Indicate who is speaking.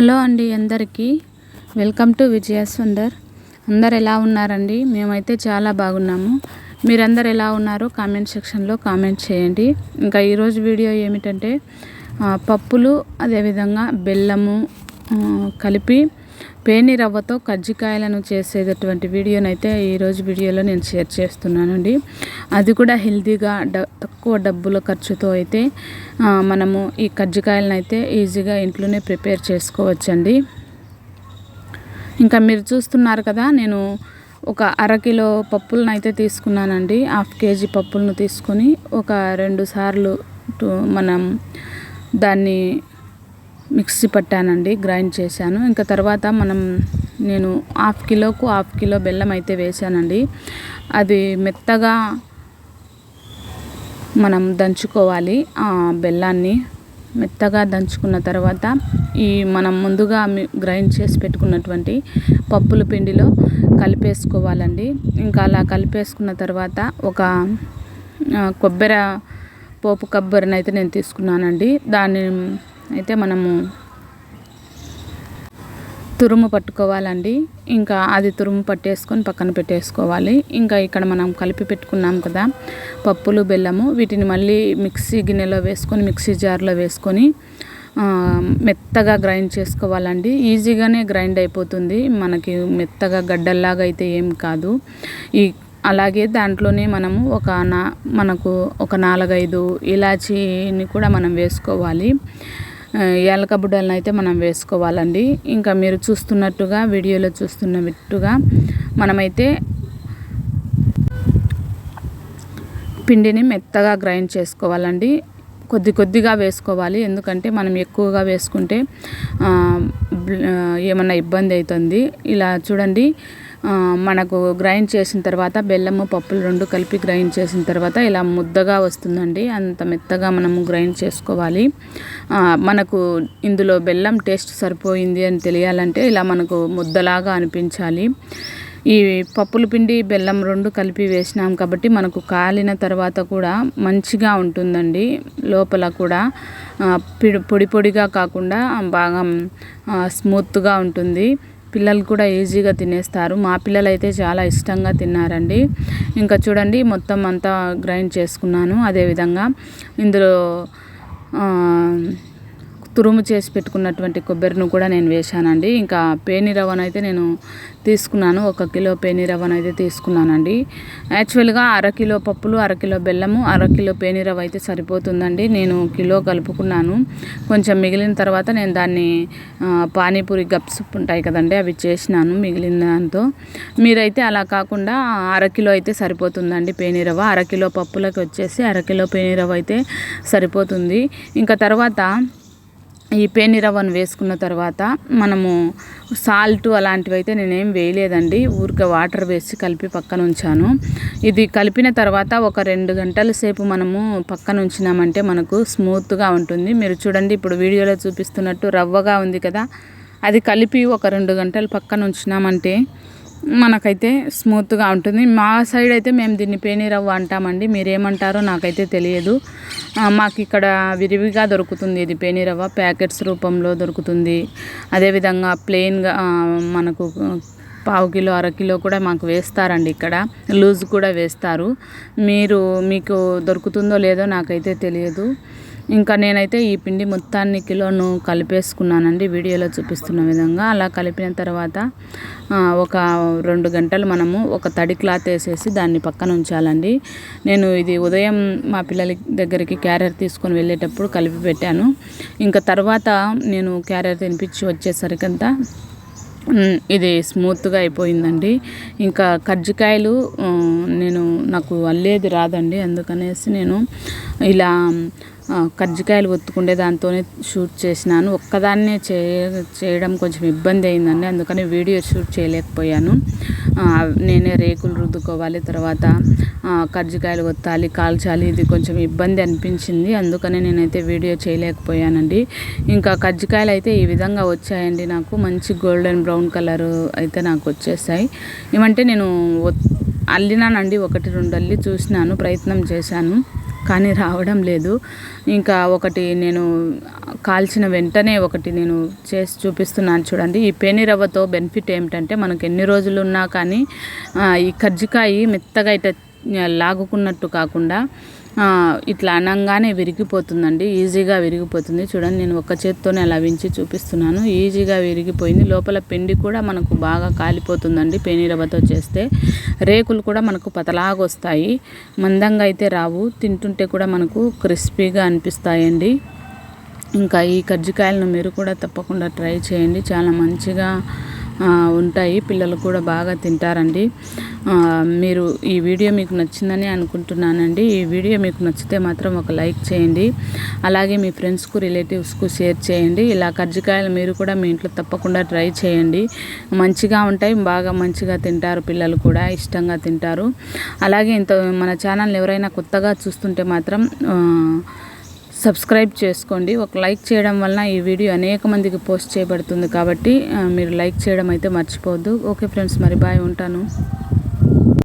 Speaker 1: Hello అండి అందరికీ. Welcome to Vijaya Sundar. అందరు ఎలా ఉన్నారండి? మేమైతే చాలా బాగున్నాము. మీరందరు ఎలా ఉన్నారో? కామెంట్ సెక్షన్లో కామెంట్ చేయండి. ఇంకా ఈరోజు వీడియో ఏమిటంటే పప్పులు అదేవిధంగా బెల్లము కలిపి పేని రవ్వతో కజ్జికాయలను చేసేటటువంటి వీడియోనైతే ఈరోజు వీడియోలో నేను షేర్ చేస్తున్నానండి. అది కూడా హెల్తీగా డ తక్కువ డబ్బుల ఖర్చుతో అయితే మనము ఈ కజ్జికాయలను అయితే ఈజీగా ఇంట్లోనే ప్రిపేర్ చేసుకోవచ్చండి. ఇంకా మీరు చూస్తున్నారు కదా నేను ఒక అరకిలో పప్పులను అయితే తీసుకున్నానండి. హాఫ్ కేజీ పప్పులను తీసుకొని ఒక రెండు సార్లు మనం దాన్ని మిక్సీ పట్టానండి గ్రైండ్ చేశాను. ఇంకా తర్వాత మనం నేను హాఫ్ కిలోకు హాఫ్ కిలో బెల్లం అయితే వేసానండి అది మెత్తగా మనం దంచుకోవాలి ఆ బెల్లాన్ని. మెత్తగా దంచుకున్న తర్వాత ఈ మనం ముందుగా గ్రైండ్ చేసి పెట్టుకున్నటువంటి పప్పుల పిండిలో కలిపేసుకోవాలండి. ఇంకా అలా కలిపేసుకున్న తర్వాత ఒక కొబ్బరి పోపు కొబ్బరిని అయితే నేను తీసుకున్నానండి. దాన్ని అయితే మనము తురుము పట్టుకోవాలండి. ఇంకా అది తురుము పట్టేసుకొని పక్కన పెట్టేసుకోవాలి. ఇంకా ఇక్కడ మనం కలిపి పెట్టుకున్నాం కదా పప్పులు బెల్లము. వీటిని మళ్ళీ మిక్సీ గిన్నెలో వేసుకొని మిక్సీ జార్లో వేసుకొని మెత్తగా గ్రైండ్ చేసుకోవాలండి. ఈజీగానే గ్రైండ్ అయిపోతుంది. మనకి మెత్తగా గడ్డల్లాగా అయితే ఏం కాదు. ఈ అలాగే దాంట్లోనే మనము ఒక నా మనకు ఒక నాలుగైదు ఇలాచీని కూడా మనం వేసుకోవాలి. యాలక బుడ్డలను అయితే మనం వేసుకోవాలండి. ఇంకా మీరు చూస్తున్నట్టుగా వీడియోలో చూస్తున్నట్టుగా మనమైతే పిండిని మెత్తగా గ్రైండ్ చేసుకోవాలండి. కొద్ది కొద్దిగా వేసుకోవాలి. ఎందుకంటే మనం ఎక్కువగా వేసుకుంటే ఏమన్నా ఇబ్బంది అవుతుంది. ఇలా చూడండి. మనకు గ్రైండ్ చేసిన తర్వాత బెల్లము పప్పులు రెండు కలిపి గ్రైండ్ చేసిన తర్వాత ఇలా ముద్దగా వస్తుందండి. అంత మెత్తగా మనము గ్రైండ్ చేసుకోవాలి. మనకు ఇందులో బెల్లం టేస్ట్ సరిపోయింది అని తెలియాలంటే ఇలా మనకు ముద్దలాగా అనిపించాలి. ఈ పప్పుల పిండి బెల్లం రెండు కలిపి వేసినాం కాబట్టి మనకు కాలిన తర్వాత కూడా మంచిగా ఉంటుందండి. లోపల కూడా పొడి పొడిగా కాకుండా బాగా స్మూత్గా ఉంటుంది. పిల్లలు కూడా ఈజీగా తినేస్తారు. మా పిల్లలు అయితే చాలా ఇష్టంగా తిన్నారండి. ఇంకా చూడండి మొత్తం అంతా గ్రైండ్ చేసుకున్నాను. అదేవిధంగా ఇందులో తురుము చేసి పెట్టుకున్నటువంటి కొబ్బరిని కూడా నేను వేశానండి. ఇంకా పేని రవ్వను అయితే నేను తీసుకున్నాను. ఒక కిలో పేని రవ్వను అయితే తీసుకున్నానండి. యాక్చువల్గా అరకిలో పప్పులు అరకిలో బెల్లము అరకిలో పేని రవ్వ అయితే సరిపోతుందండి. నేను కిలో కలుపుకున్నాను. కొంచెం మిగిలిన తర్వాత నేను దాన్ని పానీపూరి గప్స్ ఉంటాయి కదండి అవి చేసినాను మిగిలిన దాంతో. మీరైతే అలా కాకుండా అరకిలో అయితే సరిపోతుందండి పేని రవ్వ. అరకిలో పప్పులకి వచ్చేసి అరకిలో పేని రవ్వ అయితే సరిపోతుంది. ఇంకా తర్వాత ఈ పేనిరవ్వను వేసుకున్న తర్వాత మనము సాల్ట్ అలాంటివి అయితే నేనేం వేయలేదండి. ఊరికే వాటర్ వేసి కలిపి పక్కన ఉంచాను. ఇది కలిపిన తర్వాత ఒక రెండు గంటల సేపు మనము పక్కన ఉంచినామంటే మనకు స్మూత్గా ఉంటుంది. మీరు చూడండి ఇప్పుడు వీడియోలో చూపిస్తున్నట్టు రవ్వగా ఉంది కదా. అది కలిపి ఒక రెండు గంటలు పక్కన ఉంచినామంటే మనకైతే స్మూత్గా ఉంటుంది. మా సైడ్ అయితే మేము దీన్ని పేనీరవ్వ అంటామండి. మీరేమంటారో నాకైతే తెలియదు. మాకు ఇక్కడ విరివిగా దొరుకుతుంది ఇది పేనీరవ్వ ప్యాకెట్స్ రూపంలో దొరుకుతుంది. అదేవిధంగా ప్లెయిన్గా మనకు పావు కిలో అరకిలో కూడా మాకు వేస్తారండి ఇక్కడ. లూజ్ కూడా వేస్తారు. మీరు మీకు దొరుకుతుందో లేదో నాకైతే తెలియదు. ఇంకా నేనైతే ఈ పిండి మొత్తాన్ని కిలోను కలిపేసుకున్నానండి. వీడియోలో చూపిస్తున్న విధంగా. అలా కలిపిన తర్వాత ఒక రెండు గంటలు మనము ఒక తడి క్లాత్ వేసేసి దాన్ని పక్కన ఉంచాలండి. నేను ఇది ఉదయం మా పిల్లల దగ్గరికి క్యారియర్ తీసుకొని వెళ్ళేటప్పుడు కలిపి పెట్టాను. ఇంకా తర్వాత నేను క్యారియర్ తినిపించి వచ్చేసరికంతా ఇది స్మూత్గా అయిపోయిందండి. ఇంకా కజ్జికాయలు నేను నాకు అల్లేది రాదండి. అందుకనేసి నేను ఇలా కజ్జికాయలు ఒత్తుకుండే దాంతోనే షూట్ చేసినాను. ఒక్కదాన్నే చేయడం కొంచెం ఇబ్బంది అయిందండి. అందుకని వీడియో షూట్ చేయలేకపోయాను. నేనే రేకులు రుద్దుకోవాలి తర్వాత కజ్జికాయలు ఒత్తాలి కాల్చాలి ఇది కొంచెం ఇబ్బంది అనిపించింది. అందుకని నేనైతే వీడియో చేయలేకపోయానండి. ఇంకా కజ్జికాయలు అయితే ఈ విధంగా వచ్చాయండి నాకు. మంచి గోల్డెన్ బ్రౌన్ కలర్ అయితే నాకు వచ్చేసాయి. ఏమంటే నేను అల్లినానండి ఒకటి రెండు అల్లి చూసినాను ప్రయత్నం చేశాను. కానీ రావడం లేదు. ఇంకా ఒకటి నేను కాల్చిన వెంటనే ఒకటి నేను చేసి చూపిస్తున్నాను చూడండి. ఈ పేనిరవ్వతో బెనిఫిట్ ఏమిటంటే మనకు ఎన్ని రోజులు ఉన్నా కానీ ఈ కజ్జికాయ మెత్తగా ఇట లాగుకున్నట్టు కాకుండా ఇట్లా అనంగానే విరిగిపోతుందండి. ఈజీగా విరిగిపోతుంది. చూడండి నేను ఒక చేత్తోనే అలా వించి చూపిస్తున్నాను. ఈజీగా విరిగిపోయింది. లోపల పిండి కూడా మనకు బాగా కాలిపోతుందండి పేని చేస్తే. రేకులు కూడా మనకు పతలాగా వస్తాయి. మందంగా అయితే రావు. తింటుంటే కూడా మనకు క్రిస్పీగా అనిపిస్తాయండి. ఇంకా ఈ కజ్జికాయలను మీరు కూడా తప్పకుండా ట్రై చేయండి. చాలా మంచిగా ఉంటాయి. పిల్లలు కూడా బాగా తింటారండి. మీరు ఈ వీడియో మీకు నచ్చిందని అనుకుంటున్నానండి. ఈ వీడియో మీకు నచ్చితే మాత్రం ఒక లైక్ చేయండి. అలాగే మీ ఫ్రెండ్స్కు రిలేటివ్స్కు షేర్ చేయండి. ఇలా కజ్జికాయలు మీరు కూడా మీ ఇంట్లో తప్పకుండా ట్రై చేయండి. మంచిగా ఉంటాయి బాగా మంచిగా తింటారు పిల్లలు కూడా ఇష్టంగా తింటారు. అలాగే ఇంత మన ఛానల్ ఎవరైనా కొత్తగా చూస్తుంటే మాత్రం సబ్స్క్రైబ్ చేసుకోండి. ఒక లైక్ చేయడం వలన ఈ వీడియో అనేక మందికి పోస్ట్ చేయబడుతుంది కాబట్టి మీరు లైక్ చేయడం అయితే మర్చిపోవద్దు. ఓకే ఫ్రెండ్స్ మరి బాయ్ ఉంటాను.